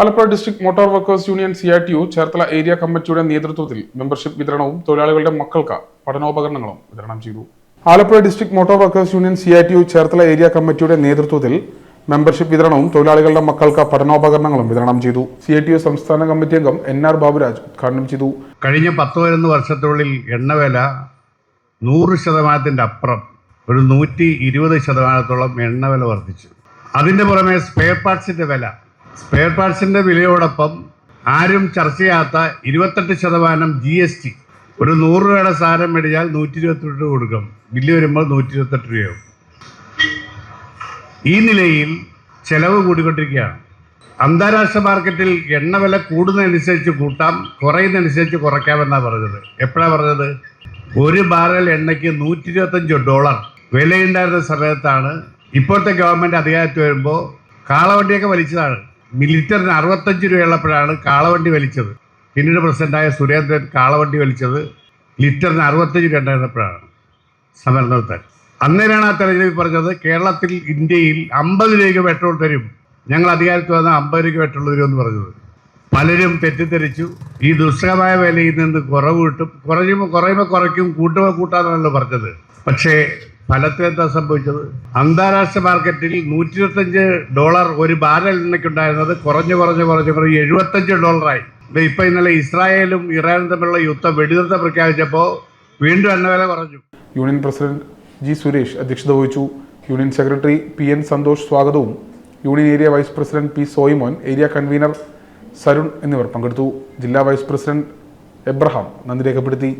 Alappuzha district motor workers union C R T U Cherthala area കമ്മിറ്റിയുടെ നേതൃത്വത്തിൽ membership വിതരണവും തൊഴിലാളികളുടെ മക്കൾക്ക് പഠനോപകരണങ്ങളും വിതരണം ചെയ്തു. Alappuzha district motor workers union C R T U Cherthala area കമ്മിറ്റിയുടെ നേതൃത്വത്തിൽ മെമ്പർഷിപ്പ് വിതരണവും തൊഴിലാളികളുടെ മക്കൾക്ക് പഠനോപകരണങ്ങളും വിതരണം ചെയ്തു. സി ഐ ടി യു സംസ്ഥാന കമ്മിറ്റി അംഗം എൻ ആർ ബാബുരാജ് ഉദ്ഘാടനം ചെയ്തു. കഴിഞ്ഞ പത്ത് പതിനൊന്ന് വർഷത്തിനുള്ളിൽ എണ്ണവില നൂറ് ശതമാനത്തിന്റെ അപ്പുറം ഒരു നൂറ്റി ഇരുപത് ശതമാനത്തോളം എണ്ണവില വർദ്ധിച്ചു. അതിന്റെ പുറമെ സ്പെയർ പാർട്സിന്റെ വില സ്പെയർ പാർട്സിന്റെ വിലയോടൊപ്പം ആരും ചർച്ച ചെയ്യാത്ത ഇരുപത്തെട്ട് ശതമാനം ജി എസ് ടി ഒരു നൂറ് രൂപയുടെ സാധനം മേടിച്ചാൽ നൂറ്റി ഇരുപത്തെട്ട് രൂപ കൊടുക്കും. ബില്ല് വരുമ്പോൾ നൂറ്റി ഇരുപത്തെട്ട് രൂപയാവും. ഈ നിലയിൽ ചെലവ് കൂടിക്കൊണ്ടിരിക്കുകയാണ്. അന്താരാഷ്ട്ര മാർക്കറ്റിൽ എണ്ണ വില കൂടുന്നതനുസരിച്ച് കൂട്ടാം കുറയുന്നതനുസരിച്ച് കുറയ്ക്കാമെന്നാണ് പറഞ്ഞത്. എപ്പോഴാണ് പറഞ്ഞത്? ഒരു ബാരൽ എണ്ണയ്ക്ക് നൂറ്റി ഇരുപത്തഞ്ച് ഡോളർ വിലയുണ്ടായിരുന്ന സമയത്താണ് ഇപ്പോഴത്തെ ഗവൺമെന്റ് അധികാരത്തിൽ വരുമ്പോൾ കാളവണ്ടിയൊക്കെ വലിച്ചതാണ്. ലിറ്ററിന് അറുപത്തഞ്ച് രൂപയുള്ളപ്പോഴാണ് കാളവണ്ടി വലിച്ചത്. പിന്നീട് പ്രസിഡന്റായ സുരേന്ദ്രൻ കാളവണ്ടി വലിച്ചത് ലിറ്ററിന് അറുപത്തഞ്ച് രൂപ ഉണ്ടായിരുന്നപ്പോഴാണ്. സമരം നടത്താൻ. അന്നേരമാണ് ആ തെരഞ്ഞെടുപ്പ് പറഞ്ഞത് കേരളത്തിൽ ഇന്ത്യയിൽ അമ്പത് രൂപയ്ക്ക് പെട്രോൾ തരും. ഞങ്ങൾ അധികാരത്തിൽ വന്ന അമ്പത് രൂപയ്ക്ക് പെട്രോൾ എന്ന് പറഞ്ഞത്. പലരും തെറ്റിദ്ധരിച്ചു. ഈ ദുസ്സഹമായ വിലയിൽ നിന്ന് കുറവ് കിട്ടും. കുറയുമ്പോൾ കുറയുമ്പോൾ കുറയ്ക്കും കൂട്ടുമ്പോൾ കൂട്ടാന്നാണല്ലോ പറഞ്ഞത്. പക്ഷേ ഫലത്തിൽ എന്താ സംഭവിച്ചത്? അന്താരാഷ്ട്ര മാർക്കറ്റിൽ നൂറ്റി ഇരുപത്തഞ്ച് ഡോളർ ഒരു ബാരൽ എണ്ണയ്ക്കുണ്ടായിരുന്നത് കുറഞ്ഞു കുറഞ്ഞ് കുറഞ്ഞു കുറഞ്ഞ് എഴുപത്തഞ്ച് ഡോളറായി. ഇപ്പൊ ഇന്നലെ ഇസ്രായേലും ഇറാനും തമ്മിലുള്ള യുദ്ധം വെടിനിർത്തം പ്രഖ്യാപിച്ചപ്പോൾ വീണ്ടും എണ്ണവില കുറഞ്ഞു. യൂണിയൻ പ്രസിഡന്റ് ജി സുരേഷ് അധ്യക്ഷത വഹിച്ചു. Union secretary P N Santhosh സ്വാഗതവും. Union area vice president P Soyimon area convener Sarun എന്നിവർ പങ്കെടുത്തു. ജില്ലാ വൈസ് പ്രസിഡന്റ് എബ്രഹാം നന്ദി രേഖപ്പെടുത്തി.